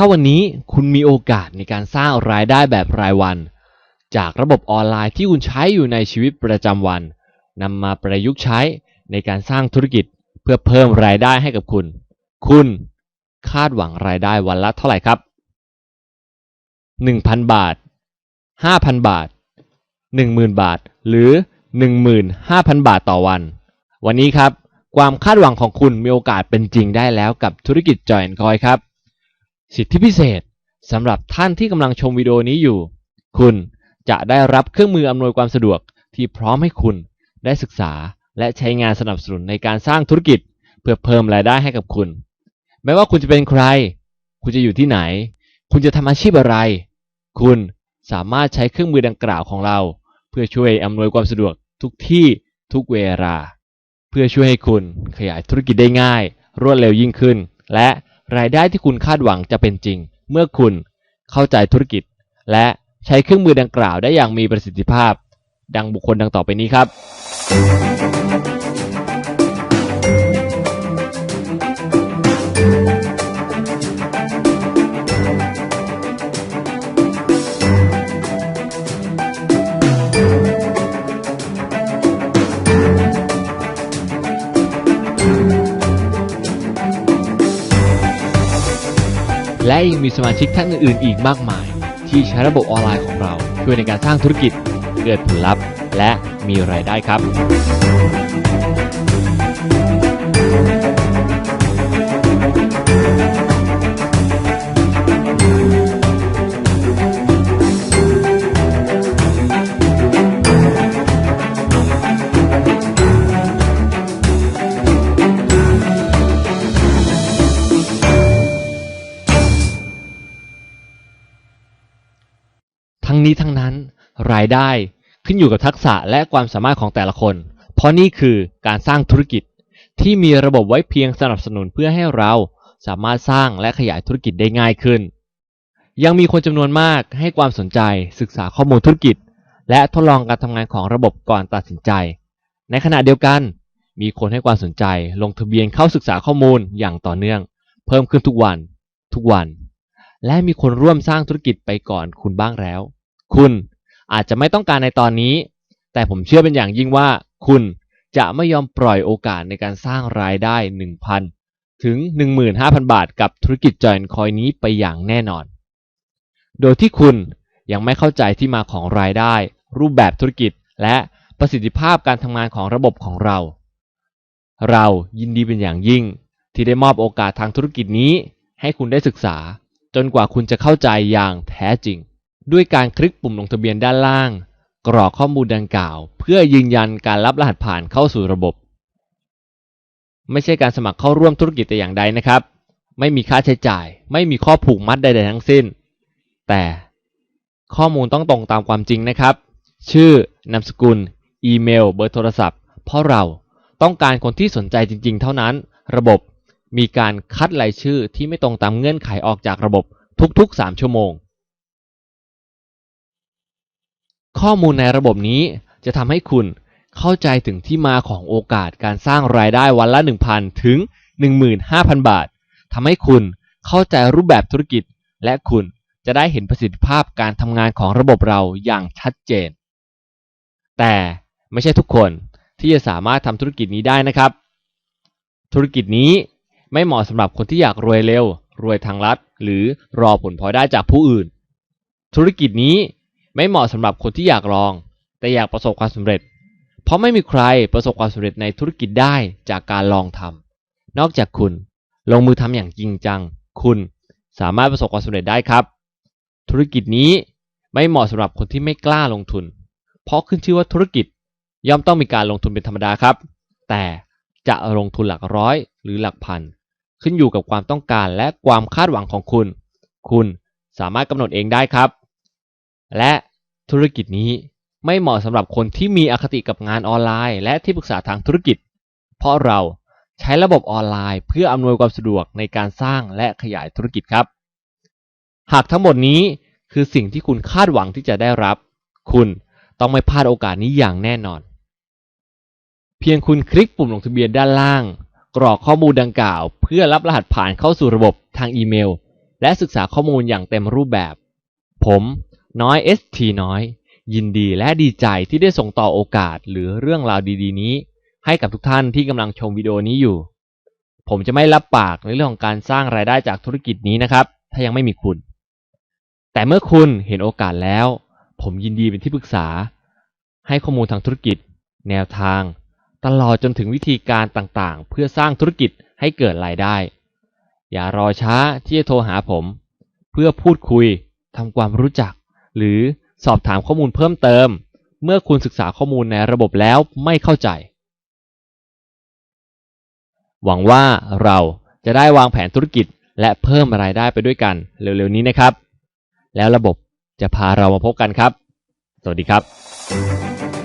ถ้าวันนี้คุณมีโอกาสในการสร้างรายได้แบบรายวัน จากระบบออนไลน์ที่คุณใช้อยู่ในชีวิตประจำวันนำมาประยุกต์ใช้ในการสร้างธุรกิจเพื่อเพิ่มรายได้ให้กับคุณ คุณคาดหวังรายได้วันละเท่าไหร่ครับ 1,000 บาท 5,000 บาท 10,000 บาท หรือ 15,000 บาทต่อวัน วันนี้ครับ ความคาดหวังของคุณมีโอกาสเป็นจริงได้แล้วกับธุรกิจจอยคอยครับ สิทธิพิเศษสำหรับท่านที่กำลังชมวิดีโอนี้อยู่ คุณจะได้รับเครื่องมืออำนวยความสะดวกที่พร้อมให้คุณได้ศึกษาและใช้งานสนับสนุนในการสร้างธุรกิจ เพื่อเพิ่มรายได้ให้กับคุณ ไม่ว่าคุณจะเป็นใคร คุณจะอยู่ที่ไหน คุณจะทำอาชีพอะไร คุณสามารถใช้เครื่องมือดังกล่าวของเรา เพื่อช่วยอำนวยความสะดวกทุกที่ทุกเวลา เพื่อช่วยให้คุณขยายธุรกิจได้ง่าย รวดเร็วยิ่งขึ้น และ รายได้ที่คุณคาดหวังจะเป็นจริง เมื่อคุณเข้าใจธุรกิจ และใช้เครื่องมือดังกล่าวได้อย่างมีประสิทธิภาพ ดังบุคคลดังต่อไปนี้ครับ และยังมีสมาชิกท่านอื่นๆอีกมากมาย ที่ใช้ระบบออนไลน์ของเราช่วยในการสร้างธุรกิจเกิดผลลัพธ์ และมีรายได้ครับ งนี้ทั้งนั้น รายได้ขึ้นอยู่กับทักษะและความสามารถของแต่ละคน เพราะนี่คือการสร้างธุรกิจที่มีระบบไว้เพียงสนับสนุนเพื่อให้เราสามารถสร้างและขยายธุรกิจได้ง่ายขึ้น ยังมีคนจำนวนมากให้ความสนใจศึกษาข้อมูลธุรกิจ และทดลองการทำงานของระบบก่อนตัดสินใจ ในขณะเดียวกัน มีคนให้ความสนใจลงทะเบียนเข้าศึกษาข้อมูลอย่างต่อเนื่อง เพิ่มขึ้นทุกวัน ทุกวัน และมีคนร่วมสร้างธุรกิจไปก่อนคุณบ้างแล้ว คุณอาจจะไม่ต้องการในตอนนี้ แต่ผมเชื่อเป็นอย่างยิ่งว่า คุณจะไม่ยอมปล่อยโอกาสในการสร้างรายได้ 1,000 ถึง 15,000 บาทกับธุรกิจจอยน์คอยนี้ไปอย่างแน่นอน โดยที่คุณยังไม่เข้าใจที่มาของรายได้ รูปแบบธุรกิจ และประสิทธิภาพการทำงานของระบบของเรา เรายินดีเป็นอย่างยิ่ง ที่ได้มอบโอกาสทางธุรกิจนี้ ให้คุณได้ศึกษา จนกว่าคุณจะเข้าใจอย่างแท้จริง ด้วยการคลิกปุ่มลงทะเบียนด้านล่าง กรอกข้อมูลดังกล่าว เพื่อยืนยันการรับรหัสผ่านเข้าสู่ระบบ ไม่ใช่การสมัครเข้าร่วมธุรกิจแต่อย่างใดนะครับ ไม่มีค่าใช้จ่าย ไม่มีข้อผูกมัดใดๆทั้งสิ้น แต่ข้อมูลต้องตรงตามความจริงนะครับ ชื่อนามสกุล อีเมล เบอร์โทรศัพท์ เพราะเราต้องการคนที่สนใจจริง ๆ เท่านั้น ระบบมีการคัดรายชื่อที่ไม่ตรงตามเงื่อนไขออกจากระบบทุกๆ 3 ชั่วโมง ข้อมูลในระบบนี้จะทำให้คุณเข้าใจถึงที่มาของโอกาสการสร้างรายได้วันละ 1,000 ถึง 15,000 บาททำให้คุณเข้าใจรูปแบบธุรกิจ และคุณจะได้เห็นประสิทธิภาพการทำงานของระบบเราอย่างชัดเจน แต่ไม่ใช่ทุกคนที่จะสามารถทำธุรกิจนี้ได้นะครับ ธุรกิจนี้ไม่เหมาะสำหรับคนที่อยากรวยเร็ว รวยทางลัด หรือรอผลพลอยได้จากผู้อื่น ธุรกิจนี้ ไม่เหมาะสำหรับคนที่อยากลอง แต่อยากประสบความสำเร็จ เพราะไม่มีใครประสบความสำเร็จในธุรกิจได้จากการลองทำนอกจากคุณลงมือทำอย่างจริงจัง คุณสามารถประสบความสำเร็จได้ครับ ธุรกิจนี้ไม่เหมาะสำหรับคนที่ไม่กล้าลงทุน เพราะขึ้นชื่อว่าธุรกิจย่อมต้องมีการลงทุนเป็นธรรมดาครับ แต่จะลงทุนหลักร้อยหรือหลักพัน ขึ้นอยู่กับความต้องการและความคาดหวังของคุณ คุณสามารถกำหนดเองได้ครับ และ ธุรกิจนี้ไม่เหมาะสำหรับคนที่มีอคติกับงานออนไลน์ และที่ปรึกษาทางธุรกิจ เพราะเราใช้ระบบออนไลน์ เพื่ออำนวยความสะดวกในการสร้างและขยายธุรกิจครับ หากทั้งหมดนี้คือสิ่งที่คุณคาดหวังที่จะได้รับ คุณต้องไม่พลาดโอกาสนี้อย่างแน่นอน เพียงคุณคลิกปุ่มลงทะเบียนด้านล่าง กรอกข้อมูลดังกล่าว เพื่อรับรหัสผ่านเข้าสู่ระบบทางอีเมล และศึกษาข้อมูลอย่างเต็มรูปแบบ ผม น้อย ST น้อย ยินดีและดีใจที่ได้ส่งต่อโอกาสหรือเรื่องราวดีๆ นี้ ให้กับทุกท่านที่กำลังชมวิดีโอนี้อยู่ ผมจะไม่รับปากในเรื่องของการสร้างรายได้จากธุรกิจนี้นะครับ ถ้ายังไม่มีคุณ แต่เมื่อคุณเห็นโอกาสแล้ว ผมยินดีเป็นที่ปรึกษา ให้ข้อมูลทางธุรกิจ แนวทาง ตลอดจนถึงวิธีการต่างๆ เพื่อสร้างธุรกิจให้เกิดรายได้ อย่ารอช้าที่จะโทรหาผม เพื่อพูดคุยทำความรู้จัก หรือสอบถามข้อมูลเพิ่มเติม เมื่อคุณศึกษาข้อมูลในระบบแล้วไม่เข้าใจ หวังว่าเราจะได้วางแผนธุรกิจและเพิ่มรายได้ไปด้วยกันเร็วๆนี้นะครับ แล้วระบบจะพาเรามาพบกันครับ สวัสดีครับ